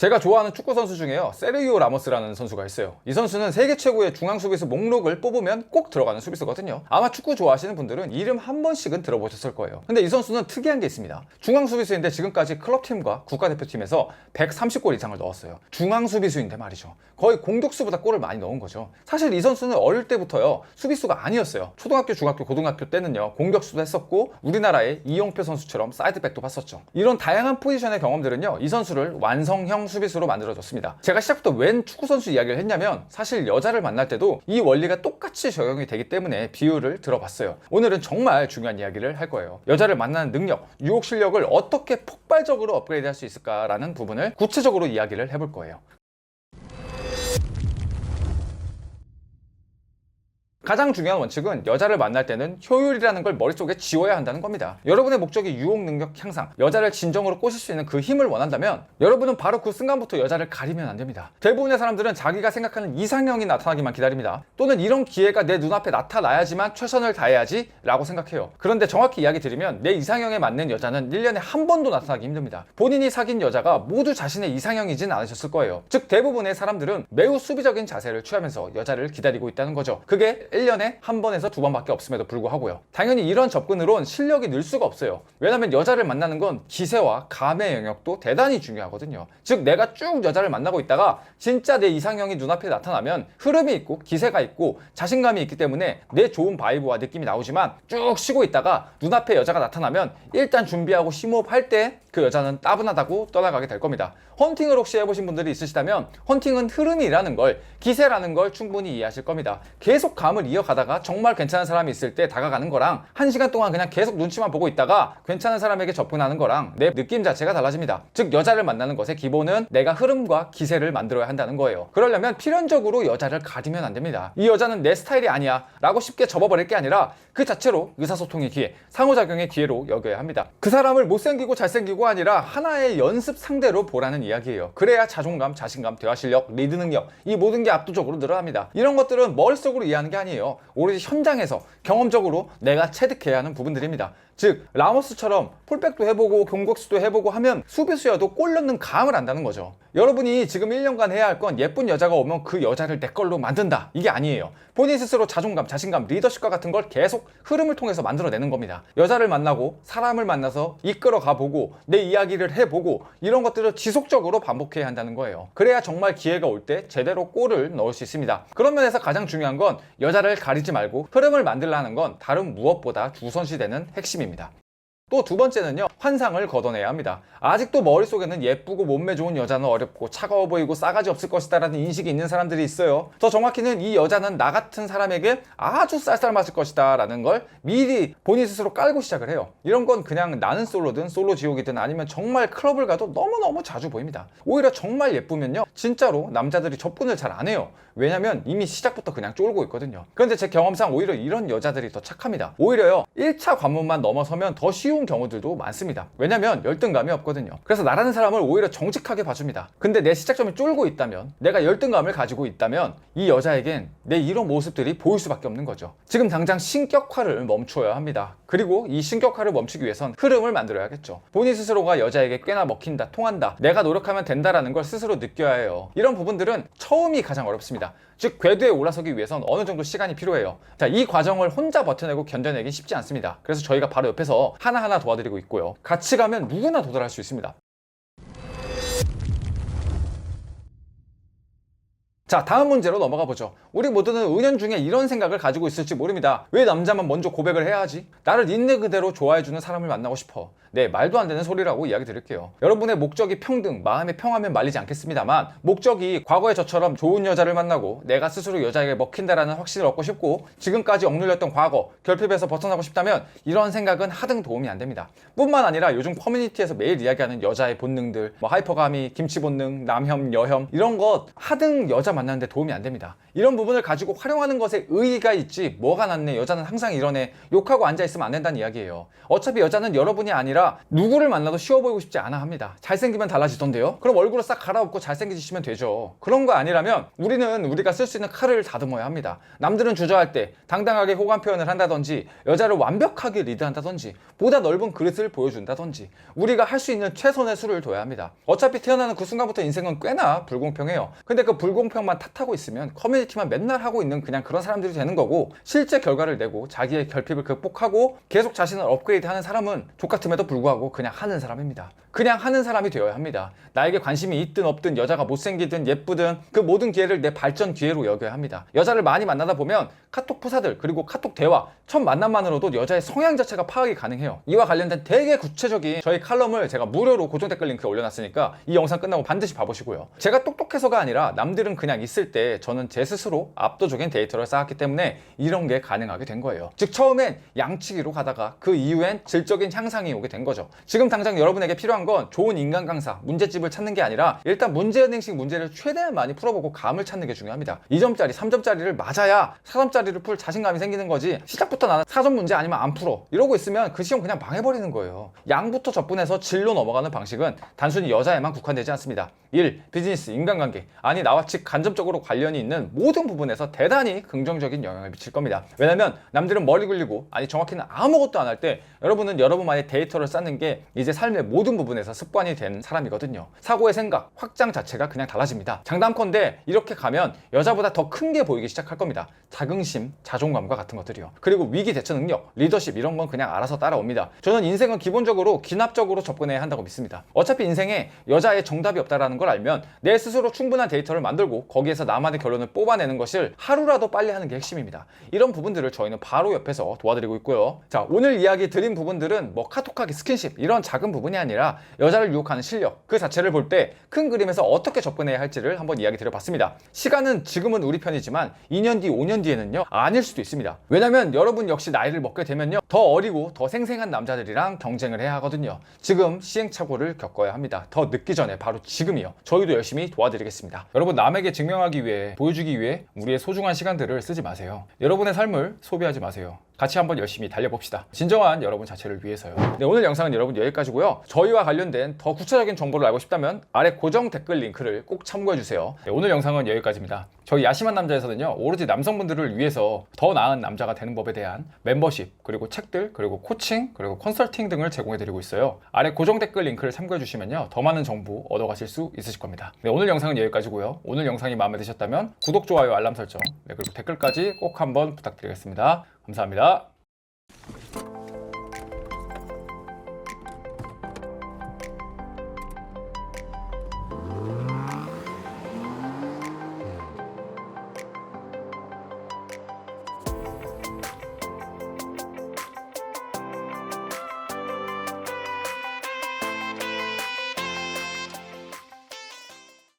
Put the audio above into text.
제가 좋아하는 축구 선수 중에요. 세르기오 라모스라는 선수가 있어요. 이 선수는 세계 최고의 중앙 수비수 목록을 뽑으면 꼭 들어가는 수비수거든요. 아마 축구 좋아하시는 분들은 이름 한 번씩은 들어보셨을 거예요. 근데 이 선수는 특이한 게 있습니다. 중앙 수비수인데 지금까지 클럽팀과 국가대표팀에서 130골 이상을 넣었어요. 중앙 수비수인데 말이죠. 거의 공격수보다 골을 많이 넣은 거죠. 사실 이 선수는 어릴 때부터요. 수비수가 아니었어요. 초등학교, 중학교, 고등학교 때는요. 공격수도 했었고 우리나라의 이용표 선수처럼 사이드백도 봤었죠. 이런 다양한 포지션의 경험들은요. 이 선수를 완성형 수비수로 만들어줬습니다. 제가 시작부터 웬 축구 선수 이야기를 했냐면 사실 여자를 만날 때도 이 원리가 똑같이 적용이 되기 때문에 비유를 들어봤어요. 오늘은 정말 중요한 이야기를 할 거예요. 여자를 만나는 능력, 유혹 실력을 어떻게 폭발적으로 업그레이드 할 수 있을까라는 부분을 구체적으로 이야기를 해볼 거예요. 가장 중요한 원칙은 여자를 만날 때는 효율이라는 걸 머릿속에 지워야 한다는 겁니다. 여러분의 목적이 유혹 능력 향상, 여자를 진정으로 꼬실 수 있는 그 힘을 원한다면 여러분은 바로 그 순간부터 여자를 가리면 안 됩니다. 대부분의 사람들은 자기가 생각하는 이상형이 나타나기만 기다립니다. 또는 이런 기회가 내 눈앞에 나타나야지만 최선을 다해야지 라고 생각해요. 그런데 정확히 이야기 드리면 내 이상형에 맞는 여자는 1년에 한 번도 나타나기 힘듭니다. 본인이 사귄 여자가 모두 자신의 이상형이진 않으셨을 거예요. 즉 대부분의 사람들은 매우 수비적인 자세를 취하면서 여자를 기다리고 있다는 거죠. 그게 1년에 한 번에서 두 번밖에 없음에도 불구하고요. 당연히 이런 접근으론 실력이 늘 수가 없어요. 왜냐면 여자를 만나는 건 기세와 감의 영역도 대단히 중요하거든요. 즉 내가 쭉 여자를 만나고 있다가 진짜 내 이상형이 눈앞에 나타나면 흐름이 있고 기세가 있고 자신감이 있기 때문에 내 좋은 바이브와 느낌이 나오지만 쭉 쉬고 있다가 눈앞에 여자가 나타나면 일단 준비하고 심호흡할 때그 여자는 따분하다고 떠나가게 될 겁니다. 헌팅을 혹시 해보신 분들이 있으시다면 헌팅은 흐름이라는 걸 기세라는 걸 충분히 이해하실 겁니다. 계속 감을 이어가다가 정말 괜찮은 사람이 있을 때 다가가는 거랑 한 시간 동안 그냥 계속 눈치만 보고 있다가 괜찮은 사람에게 접근하는 거랑 내 느낌 자체가 달라집니다. 즉 여자를 만나는 것의 기본은 내가 흐름과 기세를 만들어야 한다는 거예요. 그러려면 필연적으로 여자를 가리면 안 됩니다. 이 여자는 내 스타일이 아니야 라고 쉽게 접어버릴 게 아니라 그 자체로 의사소통의 기회, 상호작용의 기회로 여겨야 합니다. 그 사람을 못생기고 잘생기고 아니라 하나의 연습 상대로 보라는 이야기예요. 그래야 자존감, 자신감, 대화 실력, 리드 능력 이 모든 게 압도적으로 늘어납니다. 이런 것들은 머릿속으로 이해하는 게 아니에요. 오로지 현장에서 경험적으로 내가 체득해야 하는 부분들입니다. 즉 라모스처럼 풀백도 해보고 공격수도 해보고 하면 수비수여도 골 넣는 감을 안다는 거죠. 여러분이 지금 1년간 해야 할 건 예쁜 여자가 오면 그 여자를 내 걸로 만든다 이게 아니에요. 본인 스스로 자존감, 자신감, 리더십과 같은 걸 계속 흐름을 통해서 만들어내는 겁니다. 여자를 만나고 사람을 만나서 이끌어 가보고 내 이야기를 해보고 이런 것들을 지속적으로 반복해야 한다는 거예요. 그래야 정말 기회가 올 때 제대로 골을 넣을 수 있습니다. 그런 면에서 가장 중요한 건 여자를 가리지 말고 흐름을 만들라는 건 다른 무엇보다 주선시되는 핵심입니다. 또 두 번째는요, 환상을 걷어내야 합니다. 아직도 머릿속에는 예쁘고 몸매 좋은 여자는 어렵고 차가워 보이고 싸가지 없을 것이다 라는 인식이 있는 사람들이 있어요. 더 정확히는 이 여자는 나 같은 사람에게 아주 쌀쌀 맞을 것이다 라는 걸 미리 본인 스스로 깔고 시작을 해요. 이런 건 그냥 나는 솔로든 솔로 지옥이든 아니면 정말 클럽을 가도 너무너무 자주 보입니다. 오히려 정말 예쁘면요, 진짜로 남자들이 접근을 잘 안 해요. 왜냐면 이미 시작부터 그냥 쫄고 있거든요. 그런데 제 경험상 오히려 이런 여자들이 더 착합니다. 오히려요, 1차 관문만 넘어서면 더 쉬운 경우들도 많습니다. 왜냐면 열등감이 없거든요. 그래서 나라는 사람을 오히려 정직하게 봐줍니다. 근데 내 시작점이 쫄고 있다면, 내가 열등감을 가지고 있다면, 이 여자에겐 내 이런 모습들이 보일 수밖에 없는 거죠. 지금 당장 신격화를 멈춰야 합니다. 그리고 이 신격화를 멈추기 위해선 흐름을 만들어야겠죠. 본인 스스로가 여자에게 꽤나 먹힌다, 통한다, 내가 노력하면 된다라는 걸 스스로 느껴야 해요. 이런 부분들은 처음이 가장 어렵습니다. 즉 궤도에 올라서기 위해선 어느 정도 시간이 필요해요. 자, 이 과정을 혼자 버텨내고 견뎌내기 쉽지 않습니다. 그래서 저희가 바로 옆에서 하나하나 도와드리고 있고요. 같이 가면 누구나 도달할 수 있습니다. 자, 다음 문제로 넘어가 보죠. 우리 모두는 은연중에 이런 생각을 가지고 있을지 모릅니다. 왜 남자만 먼저 고백을 해야 하지? 나를 있는 그대로 좋아해주는 사람을 만나고 싶어. 네, 말도 안 되는 소리라고 이야기 드릴게요. 여러분의 목적이 평등, 마음의 평화면 말리지 않겠습니다만, 목적이 과거의 저처럼 좋은 여자를 만나고 내가 스스로 여자에게 먹힌다라는 확신을 얻고 싶고, 지금까지 억눌렸던 과거, 결핍에서 벗어나고 싶다면, 이런 생각은 하등 도움이 안 됩니다. 뿐만 아니라 요즘 커뮤니티에서 매일 이야기하는 여자의 본능들, 뭐 하이퍼가미, 김치 본능, 남혐, 여혐, 이런 것 하등 여자 만 나는데 도움이 안 됩니다. 이런 부분을 가지고 활용하는 것에 의의가 있지 뭐가 낫네 여자는 항상 이러네 욕하고 앉아있으면 안 된다는 이야기예요. 어차피 여자는 여러분이 아니라 누구를 만나도 쉬워 보이고 싶지 않아 합니다. 잘생기면 달라지던데요? 그럼 얼굴을 싹 갈아엎고 잘생기시면 되죠. 그런 거 아니라면 우리는 우리가 쓸 수 있는 칼을 다듬어야 합니다. 남들은 주저할 때 당당하게 호감 표현을 한다든지 여자를 완벽하게 리드한다든지 보다 넓은 그릇을 보여준다든지 우리가 할 수 있는 최선의 수를 둬야 합니다. 어차피 태어나는 그 순간부터 인생은 꽤나 불공평해요. 근데 그 불공평만 탓하고 있으면 커뮤니티만 맨날 하고 있는 그냥 그런 사람들이 되는 거고 실제 결과를 내고 자기의 결핍을 극복하고 계속 자신을 업그레이드 하는 사람은 족같음에도 불구하고 그냥 하는 사람입니다. 그냥 하는 사람이 되어야 합니다. 나에게 관심이 있든 없든 여자가 못생기든 예쁘든 그 모든 기회를 내 발전 기회로 여겨야 합니다. 여자를 많이 만나다 보면 카톡 프사들 그리고 카톡 대화 첫 만남만으로도 여자의 성향 자체가 파악이 가능해요. 이와 관련된 되게 구체적인 저희 칼럼을 제가 무료로 고정 댓글 링크에 올려놨으니까 이 영상 끝나고 반드시 봐보시고요. 제가 똑똑해서가 아니라 남들은 그냥 있을 때 저는 제 스스로 압도적인 데이터를 쌓았기 때문에 이런 게 가능하게 된 거예요. 즉 처음엔 양치기로 가다가 그 이후엔 질적인 향상이 오게 된 거죠. 지금 당장 여러분에게 필요한 건 좋은 인간 강사, 문제집을 찾는 게 아니라 일단 문제은행식 문제를 최대한 많이 풀어보고 감을 찾는 게 중요합니다. 2점짜리, 3점짜리를 맞아야 4점짜리를 풀 자신감이 생기는 거지 시작부터 나는 4점 문제 아니면 안 풀어 이러고 있으면 그 시험 그냥 망해버리는 거예요. 양부터 접근해서 질로 넘어가는 방식은 단순히 여자에만 국한되지 않습니다. 일, 비즈니스, 인간관계 아니 나와 즉 간접 적으로 관련이 있는 모든 부분에서 대단히 긍정적인 영향을 미칠 겁니다. 왜냐면 남들은 머리 굴리고 아니 정확히는 아무것도 안 할 때 여러분은 여러분만의 데이터를 쌓는 게 이제 삶의 모든 부분에서 습관이 된 사람이거든요. 사고의 생각, 확장 자체가 그냥 달라집니다. 장담컨대 이렇게 가면 여자보다 더 큰 게 보이기 시작할 겁니다. 자긍심, 자존감과 같은 것들이요. 그리고 위기 대처 능력, 리더십 이런 건 그냥 알아서 따라옵니다. 저는 인생은 기본적으로 기납적으로 접근해야 한다고 믿습니다. 어차피 인생에 여자의 정답이 없다라는 걸 알면 내 스스로 충분한 데이터를 만들고 거기에서 나만의 결론을 뽑아내는 것을 하루라도 빨리 하는 게 핵심입니다. 이런 부분들을 저희는 바로 옆에서 도와드리고 있고요. 자, 오늘 이야기 드린 부분들은 뭐 카톡하기, 스킨십 이런 작은 부분이 아니라 여자를 유혹하는 실력 그 자체를 볼 때 큰 그림에서 어떻게 접근해야 할지를 한번 이야기 드려봤습니다. 시간은 지금은 우리 편이지만 2년 뒤, 5년 뒤에는요 아닐 수도 있습니다. 왜냐면 여러분 역시 나이를 먹게 되면요 더 어리고 더 생생한 남자들이랑 경쟁을 해야 하거든요. 지금 시행착오를 겪어야 합니다. 더 늦기 전에 바로 지금이요. 저희도 열심히 도와드리겠습니다. 여러분 남에게 증명하기 위해 보여주기 위해 우리의 소중한 시간들을 쓰지 마세요. 여러분의 삶을 소비하지 마세요. 같이 한번 열심히 달려봅시다. 진정한 여러분 자체를 위해서요. 네, 오늘 영상은 여러분 여기까지고요. 저희와 관련된 더 구체적인 정보를 알고 싶다면 아래 고정 댓글 링크를 꼭 참고해주세요. 네, 오늘 영상은 여기까지입니다. 저희 야심한 남자에서는요, 오로지 남성분들을 위해서 더 나은 남자가 되는 법에 대한 멤버십, 그리고 책들, 그리고 코칭, 그리고 컨설팅 등을 제공해드리고 있어요. 아래 고정 댓글 링크를 참고해주시면요, 더 많은 정보 얻어가실 수 있으실 겁니다. 네, 오늘 영상은 여기까지고요. 오늘 영상이 마음에 드셨다면 구독, 좋아요, 알람 설정, 네, 그리고 댓글까지 꼭 한번 부탁드리겠습니다. 감사합니다.